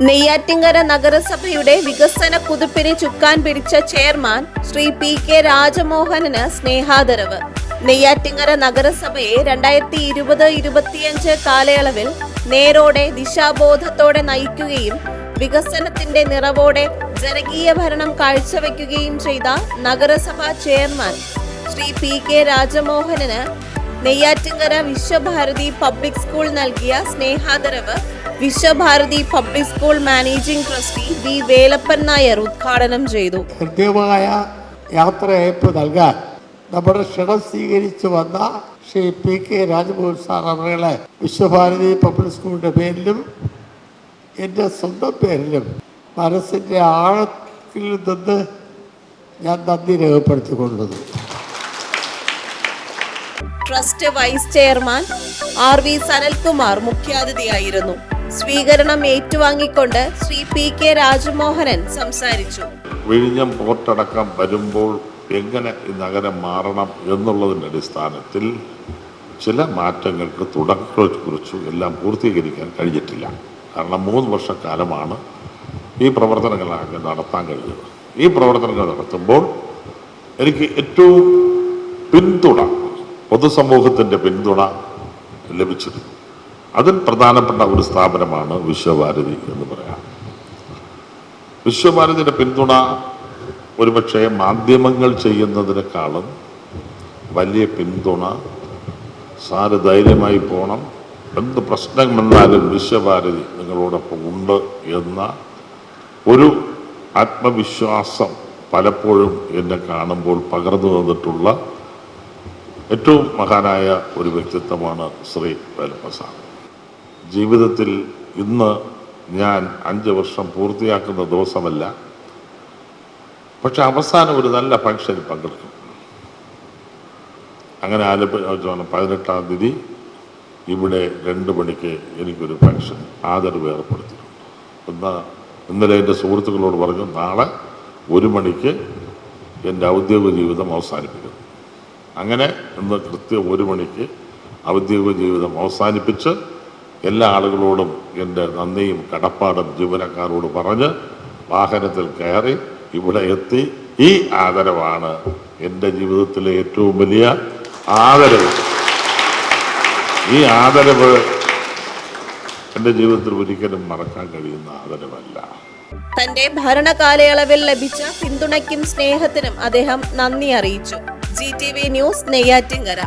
നെയ്യാറ്റിങ്കര നഗരസഭയുടെ വികസന കുതിപ്പിന് ചുക്കാൻ പിടിച്ച ചെയർമാൻ ശ്രീ പി കെ രാജമോഹനന് സ്നേഹാദരവ്. നെയ്യാറ്റിങ്കര നഗരസഭയെ രണ്ടായിരത്തി ഇരുപത് ഇരുപത്തിയഞ്ച് കാലയളവിൽ നേരോടെ ദിശാബോധത്തോടെ നയിക്കുകയും വികസനത്തിന്റെ നിറവോടെ ജനകീയ ഭരണം കാഴ്ചവെക്കുകയും ചെയ്ത നഗരസഭാ ചെയർമാൻ ശ്രീ പി കെ രാജമോഹനന് നെയ്യാറ്റിങ്കര വിശ്വഭാരതി പബ്ലിക് സ്കൂൾ നൽകിയ സ്നേഹാദരവ് Vishwabharathi public school managing trustee V Velappan Nair ഉദ്ഘാടനം ചെയ്തു. ഹൃദ്യമായ യാത്രയയപ്പ് നൽകാൻ നമ്മുടെ ക്ഷണം സ്വീകരിച്ചു വന്ന Shri P K Rajamohan sir അവരുടെ വിശ്വഭാരതി പബ്ലിക് സ്കൂളിന്റെ പേരിലും എന്റെ സ്വന്തം പേരിലും മനസ്സിന്റെ ആഴത്തിൽ നിന്ന് ഞാൻ നന്ദി രേഖപ്പെടുത്തിക്കൊള്ളുന്നു. Trust vice chairman R V Sanalkumar മുഖ്യാതിഥിയായിരുന്നു. സ്വീകരണം ഏറ്റുവാങ്ങിക്കൊണ്ട് ശ്രീ പി കെ രാജമോഹനൻ സംസാരിച്ചു. വിഴിഞ്ഞം പോർട്ടടക്കം വരുമ്പോൾ എങ്ങനെ ഈ നഗരം മാറണം എന്നുള്ളതിന്റെ അടിസ്ഥാനത്തിൽ ചില മാറ്റങ്ങൾക്ക് തുടക്കത്തെ കുറിച്ച് എല്ലാം പൂർത്തീകരിക്കാൻ കഴിഞ്ഞിട്ടില്ല. കാരണം മൂന്ന് വർഷക്കാലമാണ് ഈ പ്രവർത്തനങ്ങളാകെ നടത്താൻ കഴിഞ്ഞത്. ഈ പ്രവർത്തനങ്ങൾ നടത്തുമ്പോൾ എനിക്ക് ഏറ്റവും പിന്തുണ പൊതുസമൂഹത്തിന്റെ പിന്തുണ ലഭിച്ചിരുന്നു അതിൽ പ്രധാനപ്പെട്ട ഒരു സ്ഥാപനമാണ് വിശ്വഭാരതി എന്ന് പറയാം. വിശ്വഭാരതിയുടെ പിന്തുണ ഒരുപക്ഷെ മാധ്യമങ്ങൾ ചെയ്യുന്നതിനേക്കാളും വലിയ പിന്തുണ സാറ് ധൈര്യമായി പോകണം. എന്ത് പ്രശ്നം വന്നാലും വിശ്വഭാരതി നിങ്ങളോടൊപ്പം ഉണ്ട് എന്ന ഒരു ആത്മവിശ്വാസം പലപ്പോഴും എന്നെ കാണുമ്പോൾ പകർന്നു തന്നിട്ടുള്ള ഏറ്റവും മഹാനായ ഒരു വ്യക്തിത്വമാണ് ശ്രീ വേലപ്രസാദ്. ജീവിതത്തിൽ ഇന്ന് ഞാൻ അഞ്ച് വർഷം പൂർത്തിയാക്കുന്ന ദിവസമല്ല പക്ഷെ അവസാനം ഒരു നല്ല ഫംഗ്ഷനിൽ പങ്കെടുക്കും. അങ്ങനെ ആലപ്പുഴ പതിനെട്ടാം തീയതി ഇവിടെ രണ്ട് മണിക്ക് എനിക്കൊരു ഫംഗ്ഷൻ ആദരവ് ഏർപ്പെടുത്തിയിട്ടുണ്ട്. ഇന്ന് ഇന്നലെ എന്റെ സുഹൃത്തുക്കളോട് പറഞ്ഞു നാളെ ഒരു മണിക്ക് എന്റെ ഔദ്യോഗിക ജീവിതം അവസാനിപ്പിക്കുന്നു. അങ്ങനെ ഇന്ന് കൃത്യം ഒരു മണിക്ക് ഔദ്യോഗിക ജീവിതം അവസാനിപ്പിച്ച് എല്ലാ ആളുകളോടും എന്റെ നന്ദിയും കടപ്പാടും ജീവനക്കാരോട് പറഞ്ഞ് വാഹനത്തിൽ കയറി ഇവിടെ എത്തി ഈ ആദരവാണ് എന്റെ ജീവിതത്തിലെ ഏറ്റവും വലിയ ആദരവ്. ഈ ആദരവ് എന്റെ ജീവിതത്തിൽ ഒരിക്കലും മറക്കാൻ കഴിയുന്ന ആദരവല്ല. തന്റെ ഭരണകാലയളവിൽ ലഭിച്ച പിന്തുണയ്ക്കും സ്നേഹത്തിനും അദ്ദേഹം നന്ദി അറിയിച്ചു. G T V news Neyyattinkara.